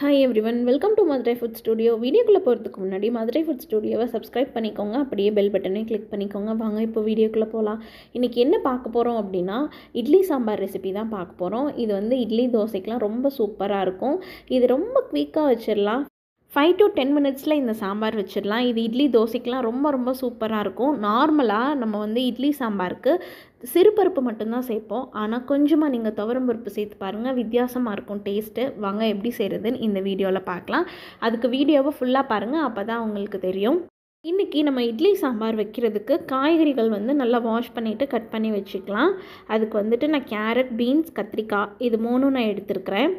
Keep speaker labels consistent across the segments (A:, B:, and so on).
A: Hi everyone welcome to Madurai food studio வீடியோக்குள்ளே போகிறதுக்கு முன்னாடி மதுரை ஃபுட் ஸ்டுடியோவை சப்ஸ்கிரைப் பண்ணிக்கோங்க. அப்படியே பெல் பட்டனை கிளிக் பண்ணிக்கோங்க. வாங்க இப்போ வீடியோக்குள்ளே போகலாம் இன்றைக்கி என்ன பார்க்க போகிறோம் அப்படின்னா இட்லி சாம்பார் ரெசிபி தான் பார்க்க போகிறோம் இது வந்து இட்லி தோசைக்கெலாம் ரொம்ப சூப்பராக இருக்கும். இது ரொம்ப குயிக்காக வச்சிடலாம் ஃபைவ் டு டென் மினிட்ஸில் இந்த சாம்பார் வச்சிடலாம். இது இட்லி தோசைக்கெலாம் ரொம்ப ரொம்ப சூப்பராக இருக்கும். நார்மலாக நம்ம வந்து இட்லி சாம்பாருக்கு சிறுபருப்பு மட்டும்தான் சேர்ப்போம். ஆனால் கொஞ்சமாக நீங்கள் துவரம் பருப்பு சேர்த்து பாருங்கள் வித்தியாசமாக இருக்கும் டேஸ்ட்டு வாங்க எப்படி செய்கிறதுன்னு இந்த வீடியோவில் பார்க்கலாம். அதுக்கு வீடியோவை ஃபுல்லாக பாருங்கள் அப்போ தான் உங்களுக்கு தெரியும். இன்றைக்கி நம்ம இட்லி சாம்பார் வைக்கிறதுக்கு காய்கறிகள் வந்து நல்லா வாஷ் பண்ணிவிட்டு கட் பண்ணி வச்சுக்கலாம். அதுக்கு வந்துட்டு நான் கேரட் பீன்ஸ் கத்திரிக்காய் இது மூணும் நான் எடுத்துருக்கிறேன்.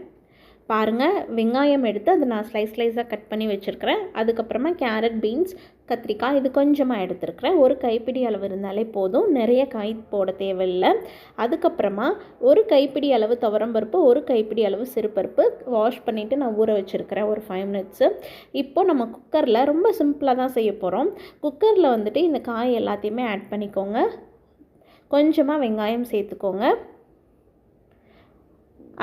A: பாருங்கள் வெங்காயம் எடுத்து அதை நான் ஸ்லைஸ் ஸ்லைஸாக கட் பண்ணி வச்சுருக்கிறேன். அதுக்கப்புறமா கேரட் பீன்ஸ் கத்திரிக்காய் இது கொஞ்சமாக எடுத்துருக்கிறேன். ஒரு கைப்பிடி அளவு இருந்தாலே போதும். நிறைய காய் போட தேவையில்லை. அதுக்கப்புறமா ஒரு கைப்பிடி அளவு துவரம்பருப்பு ஒரு கைப்பிடி அளவு சிறுபருப்பு வாஷ் பண்ணிவிட்டு நான் ஊற வச்சுருக்கிறேன் ஒரு ஃபைவ் மினிட்ஸு இப்போது நம்ம குக்கரில் ரொம்ப சிம்பிளாக தான் செய்ய போகிறோம் குக்கரில் வந்துட்டு இந்த காய் எல்லாத்தையுமே ஆட் பண்ணிக்கோங்க. கொஞ்சமாக வெங்காயம் சேர்த்துக்கோங்க.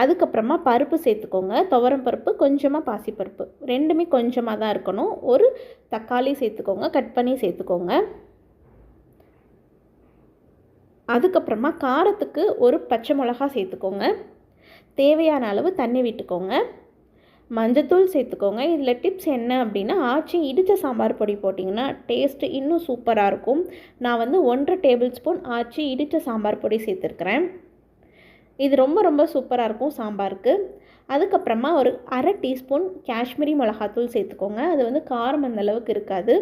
A: அதுக்கப்புறமா பருப்பு சேர்த்துக்கோங்க. துவரம் பருப்பு கொஞ்சமாக பாசிப்பருப்பு. ரெண்டுமே கொஞ்சமாக தான் இருக்கணும். ஒரு தக்காளி சேர்த்துக்கோங்க. கட் பண்ணி சேர்த்துக்கோங்க. அதுக்கப்புறமா காரத்துக்கு ஒரு பச்சை மிளகா சேர்த்துக்கோங்க. தேவையான அளவு தண்ணி விட்டுக்கோங்க. மஞ்சத்தூள் சேர்த்துக்கோங்க. இதில் டிப்ஸ் என்ன அப்படின்னா ஆச்சி இடித்த சாம்பார் பொடி போட்டிங்கன்னா டேஸ்ட்டு இன்னும் சூப்பராக இருக்கும். நான் வந்து ஒன்றரை டேபிள் ஸ்பூன் ஆச்சி இடித்த சாம்பார் பொடி சேர்த்துருக்குறேன். இது ரொம்ப ரொம்ப சூப்பராக இருக்கும் சாம்பாருக்கு. அதுக்கப்புறமா ஒரு அரை டீஸ்பூன் காஷ்மீரி மிளகாத்தூள் சேர்த்துக்கோங்க. அது வந்து காரம் அந்த அளவுக்கு இருக்காது.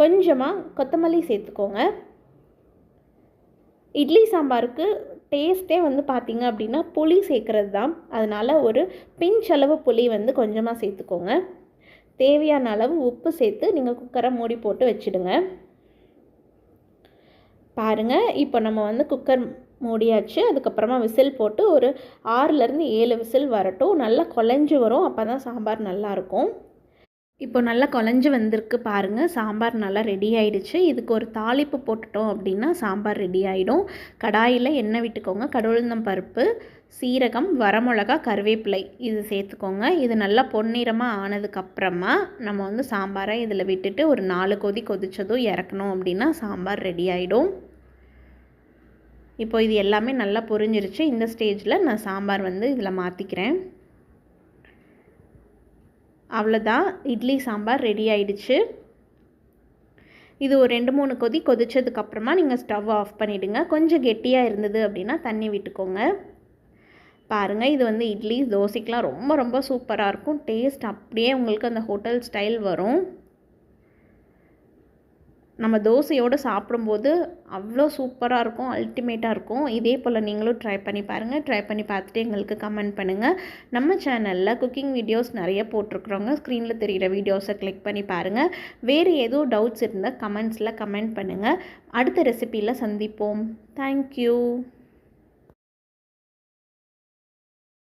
A: கொஞ்சமாக கொத்தமல்லி சேர்த்துக்கோங்க. இட்லி சாம்பாருக்கு டேஸ்ட்டே வந்து பார்த்திங்க அப்படின்னா புளி சேர்க்குறது தான். அதனால் ஒரு பிஞ்ச் அளவு புளி வந்து கொஞ்சமாக சேர்த்துக்கோங்க. தேவையான அளவு உப்பு சேர்த்து நீங்கள் குக்கரை மூடி போட்டு வச்சுடுங்க. பாருங்கள் இப்போ நம்ம வந்து குக்கர் மூடியாச்சு. அதுக்கப்புறமா விசில் போட்டு ஒரு ஆறுலேருந்து ஏழு விசில் வரட்டும். நல்லா குழஞ்சி வரும். அப்போ தான் சாம்பார் நல்லாயிருக்கும். இப்போ நல்லா குழஞ்சி வந்திருக்கு பாருங்கள் சாம்பார் நல்லா ரெடி ஆயிடுச்சு. இதுக்கு ஒரு தாளிப்பு போட்டுட்டோம் அப்படின்னா சாம்பார் ரெடி ஆகிடும் கடாயில் எண்ணெய் விட்டுக்கோங்க. கடவுளுந்தம் பருப்பு சீரகம் வரமிளகா கருவேப்பிலை இது சேர்த்துக்கோங்க. இது நல்லா பொன்னிறமாக ஆனதுக்கப்புறமா நம்ம வந்து சாம்பாரை இதில் விட்டுட்டு ஒரு நாலு கொதி கொதித்ததும் இறக்கணும் அப்படின்னா சாம்பார் ரெடி ஆகிடும் இப்போ இது எல்லாமே நல்லா பொரிஞ்சிருச்சு. இந்த ஸ்டேஜில் நான் சாம்பார் வந்து இதில் மாற்றிக்கிறேன் அவ்வளோதான். இட்லி சாம்பார் ரெடி ஆயிடுச்சு. இது ஒரு ரெண்டு மூணு கொதி கொதிச்சதுக்கப்புறமா நீங்கள் ஸ்டவ் ஆஃப் பண்ணிவிடுங்க கொஞ்சம் கெட்டியாக இருந்தது அப்படின்னா தண்ணி விட்டுக்கோங்க. பாருங்கள் இது வந்து இட்லி தோசைக்கெலாம் ரொம்ப ரொம்ப சூப்பராக இருக்கும். டேஸ்ட் அப்படியே உங்களுக்கு அந்த ஹோட்டல் ஸ்டைல் வரும். நம்ம தோசையோடு சாப்பிடும்போது அவ்வளோ சூப்பராக இருக்கும் அல்டிமேட்டாக இருக்கும். இதே போல் நீங்களும் ட்ரை பண்ணி பாருங்கள் ட்ரை பண்ணி பார்த்துட்டு எங்களுக்கு கமெண்ட் பண்ணுங்கள் நம்ம சேனலில் குக்கிங் வீடியோஸ் நிறைய போட்டிருக்குறோங்க. ஸ்க்ரீனில் தெரிகிற வீடியோஸை கிளிக் பண்ணி பாருங்கள் வேறு எதுவும் டவுட்ஸ் இருந்தால் கமெண்ட்ஸில் கமெண்ட் பண்ணுங்கள் அடுத்த ரெசிப்பியில் சந்திப்போம். தேங்க்யூ